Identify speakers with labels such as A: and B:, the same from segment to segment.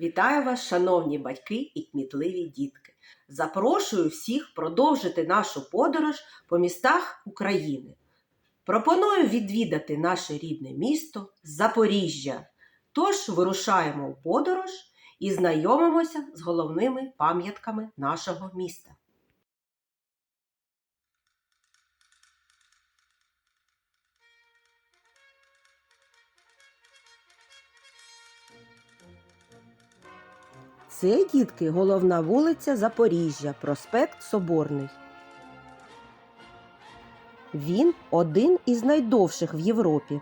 A: Вітаю вас, шановні батьки і кмітливі дітки. Запрошую всіх продовжити нашу подорож по містах України. Пропоную відвідати наше рідне місто Запоріжжя. Тож вирушаємо у подорож і знайомимося з головними пам'ятками нашого міста. Це, дітки, головна вулиця Запоріжжя, проспект Соборний. Він один із найдовших в Європі.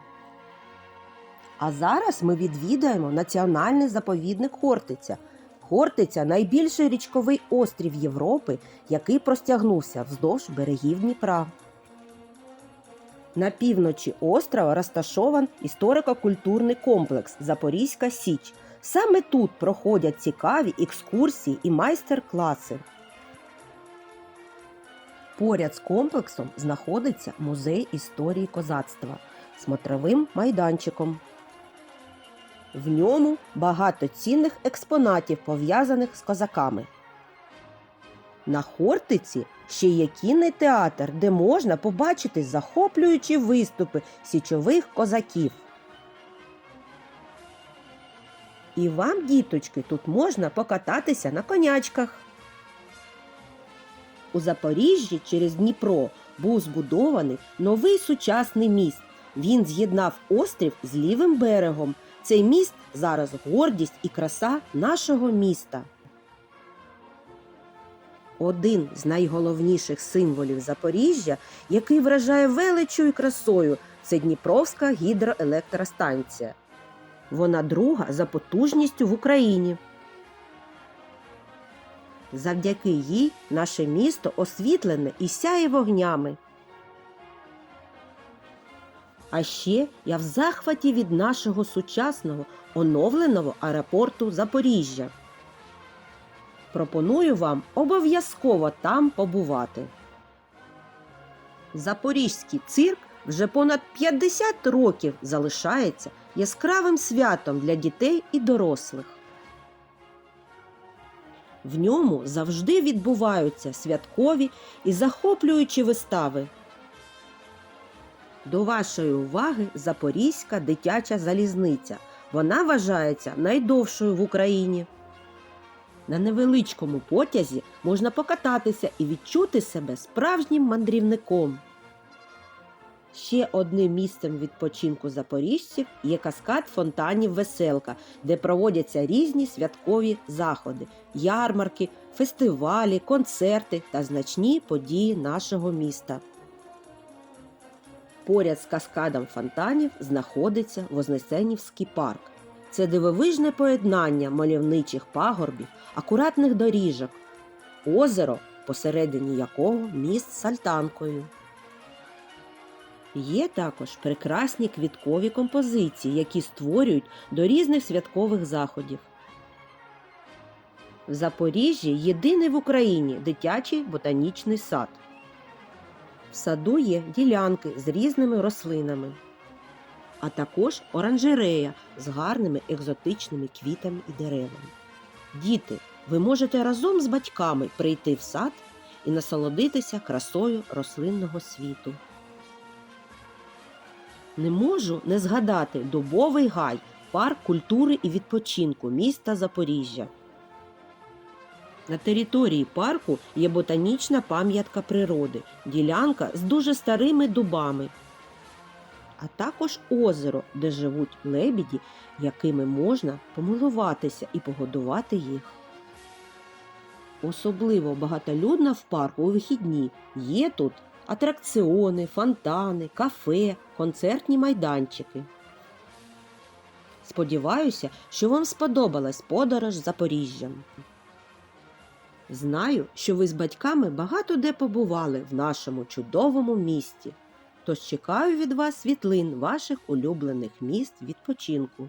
A: А зараз ми відвідаємо національний заповідник Хортиця. Хортиця найбільший річковий острів Європи, який простягнувся вздовж берегів Дніпра. На півночі острова розташован історико-культурний комплекс Запорізька Січ. Саме тут проходять цікаві екскурсії і майстер-класи. Поряд з комплексом знаходиться музей історії козацтва з смотровим майданчиком. В ньому багато цінних експонатів, пов'язаних з козаками. На Хортиці ще є кінний театр, де можна побачити захоплюючі виступи січових козаків. І вам, діточки, тут можна покататися на конячках. У Запоріжжі через Дніпро був збудований новий сучасний міст. Він з'єднав острів з лівим берегом. Цей міст зараз гордість і краса нашого міста. Один з найголовніших символів Запоріжжя, який вражає величою красою, це Дніпровська гідроелектростанція. Вона друга за потужністю в Україні. Завдяки їй наше місто освітлене і сяє вогнями. А ще я в захваті від нашого сучасного оновленого аеропорту Запоріжжя. Пропоную вам обов'язково там побувати. Запорізький цирк вже понад 50 років залишається яскравим святом для дітей і дорослих. В ньому завжди відбуваються святкові і захоплюючі вистави. До вашої уваги Запорізька дитяча залізниця. Вона вважається найдовшою в Україні. На невеличкому потязі можна покататися і відчути себе справжнім мандрівником. Ще одним місцем відпочинку запоріжців є каскад фонтанів Веселка, де проводяться різні святкові заходи, ярмарки, фестивалі, концерти та значні події нашого міста. Поряд з каскадом фонтанів знаходиться Вознесенівський парк. Це дивовижне поєднання мальовничих пагорбів, акуратних доріжок, озеро, посередині якого міст з альтанкою. Є також прекрасні квіткові композиції, які створюють до різних святкових заходів. В Запоріжжі єдиний в Україні дитячий ботанічний сад. В саду є ділянки з різними рослинами, а також оранжерея з гарними екзотичними квітами і деревами. Діти, ви можете разом з батьками прийти в сад і насолодитися красою рослинного світу. Не можу не згадати Дубовий гай, парк культури і відпочинку міста Запоріжжя. На території парку є ботанічна пам'ятка природи, ділянка з дуже старими дубами, а також озеро, де живуть лебіді, якими можна помилуватися і погодувати їх. Особливо багатолюдна в парку у вихідні є тут атракціони, фонтани, кафе, концертні майданчики. Сподіваюся, що вам сподобалась подорож Запоріжжям. Знаю, що ви з батьками багато де побували в нашому чудовому місті. Тож чекаю від вас світлин ваших улюблених міст відпочинку.